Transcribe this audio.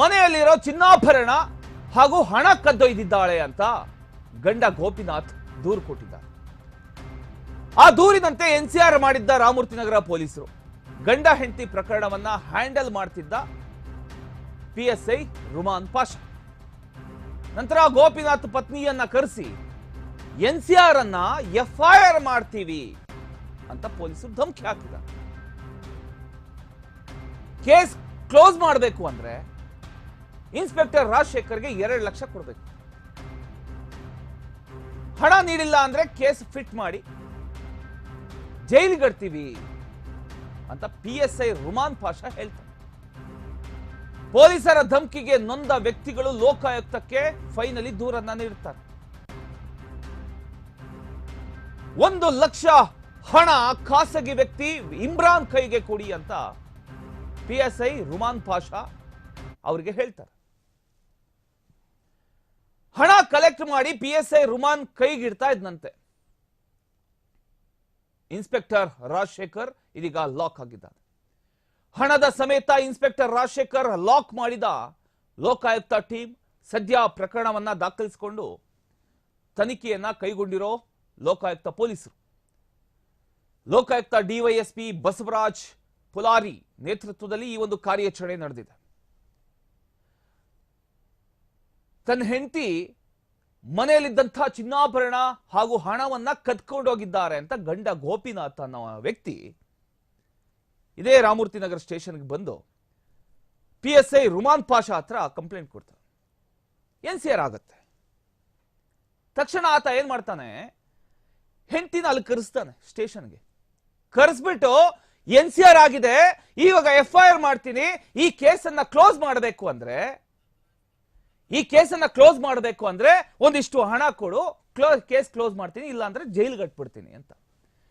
ಮನೆಯಲ್ಲಿರೋ ಚಿನ್ನಾಭರಣ ಹಾಗೂ ಹಣ ಕದ್ದೊಯ್ದಿದ್ದಾಳೆ ಅಂತ ಗಂಡ ಗೋಪಿನಾಥ್ ದೂರು ಕೊಟ್ಟಿದ್ದಾರೆ. ಆ ದೂರಿನಂತೆ ಎನ್ಸಿಆರ್ ಮಾಡಿದ್ದ ರಾಮೂರ್ತಿನಗರ ಪೊಲೀಸರು ಗಂಡ ಹೆಂಡತಿ ಪ್ರಕರಣವನ್ನ ಹ್ಯಾಂಡಲ್ ಮಾಡ್ತಿದ್ದ ಪಿಎಸ್ಐ ರುಮಾನ್ ಪಾಷಾ. ನಂತರ ಗೋಪಿನಾಥ್ ಪತ್ನಿಯನ್ನ ಕರೆಸಿ ಎನ್ಸಿಆರ್ ಅನ್ನ ಎಫ್ಐಆರ್ ಮಾಡ್ತೀವಿ ಅಂತ ಪೊಲೀಸರು ಧಮಕಿ ಹಾಕಿದ್ದಾರೆ. ಕೇಸ್ ಕ್ಲೋಸ್ ಮಾಡಬೇಕು ಅಂದ್ರೆ ಇನ್ಸ್ಪೆಕ್ಟರ್ ರಾಜಶೇಖರ್ಗೆ ಎರಡು ಲಕ್ಷ ಕೊಡಬೇಕು. ಹಣ ನೀಡಿಲ್ಲ ಅಂದ್ರೆ ಕೇಸ್ ಫಿಟ್ ಮಾಡಿ ಜೈಲಿಗಡ್ತೀವಿ ಅಂತ P S I Ruman Pasha ಹೇಳ್ತಾರೆ. ಪೊಲೀಸರ ಧಮಕಿಗೆ ನೊಂದ ವ್ಯಕ್ತಿಗಳು ಲೋಕಾಯುಕ್ತಕ್ಕೆ ಫೈನಲಿ ದೂರನ್ನ ನೀಡುತ್ತಾರೆ ಒಂದು ಲಕ್ಷ ಹಣ ಖಾಸಗಿ ವ್ಯಕ್ತಿ ಇಮ್ರಾನ್ ಕೈಗೆ ಕೊಡಿ ಅಂತ P S I Ruman Pasha ಅವರಿಗೆ ಹೇಳ್ತಾರೆ. ಹಣ ಕಲೆಕ್ಟ್ ಮಾಡಿ ಪಿ ಎಸ್ ಐ ರುಮಾನ್ ಕೈಗಿಡ್ತಾ ಇದ್ನಂತೆ. ಇನ್ಸ್ಪೆಕ್ಟರ್ ರಾಜಶೇಖರ್ ಇದೀಗ ಲಾಕ್ ಆಗಿದ್ದಾರೆ. ಹಣದ ಸಮೇತ ಇನ್ಸ್ಪೆಕ್ಟರ್ ರಾಜಶೇಖರ್ ಲಾಕ್ ಮಾಡಿದ ಲೋಕಾಯುಕ್ತ ಟೀಮ್ ಸದ್ಯ ಪ್ರಕರಣವನ್ನ ದಾಖಲಿಸಿಕೊಂಡು ತನಿಖೆಯನ್ನ ಕೈಗೊಂಡಿರೋ ಲೋಕಾಯುಕ್ತ ಪೊಲೀಸರು. ಲೋಕಾಯುಕ್ತ ಡಿವೈಎಸ್ಪಿ ಬಸವರಾಜ್ ಪುಲಾರಿ ನೇತೃತ್ವದಲ್ಲಿ ಈ ಒಂದು ಕಾರ್ಯಾಚರಣೆ ನಡೆದಿದೆ. ತನ್ನ ಹೆಂಡತಿ ಮನೆಯಲ್ಲಿದ್ದಂತಹ ಚಿನ್ನಾಭರಣ ಹಾಗೂ ಹಣವನ್ನ ಕದ್ಕೊಂಡೋಗಿದ್ದಾರೆ ಅಂತ ಗಂಡ ಗೋಪಿನಾಥ್ ಅನ್ನೋ ವ್ಯಕ್ತಿ ಇದೇ ರಾಮೂರ್ತಿ ನಗರ ಸ್ಟೇಷನ್ಗೆ ಬಂದು P S I Ruman Pasha ಹತ್ರ ಕಂಪ್ಲೇಂಟ್ ಕೊಡ್ತಾನೆ. ಎನ್ ಸಿ ಆರ್ ಆಗತ್ತೆ? ತಕ್ಷಣ ಆತ ಏನ್ ಮಾಡ್ತಾನೆ? ಹೆಂಡತಿನ ಅಲ್ಲಿ ಕರೆಸ್ತಾನೆ ಸ್ಟೇಷನ್ಗೆ. ಕರೆಸ್ಬಿಟ್ಟು ಎನ್ ಸಿ ಆರ್ ಆಗಿದೆ ಇವಾಗ ಎಫ್ ಐ ಆರ್ ಮಾಡ್ತೀನಿ, ಈ ಕೇಸನ್ನ ಕ್ಲೋಸ್ ಮಾಡಬೇಕು ಅಂದ್ರೆ, ಈ ಕೇಸನ್ನ ಕ್ಲೋಸ್ ಮಾಡಬೇಕು ಅಂದ್ರೆ ಒಂದಿಷ್ಟು ಹಣ ಕೊಡು ಕ್ಲೋಸ್ ಕೇಸ್ ಕ್ಲೋಸ್ ಮಾಡ್ತೀನಿ ಇಲ್ಲ ಅಂದ್ರೆ ಜೈಲ್ ಕಟ್ಬಿಡ್ತೀನಿ ಅಂತ.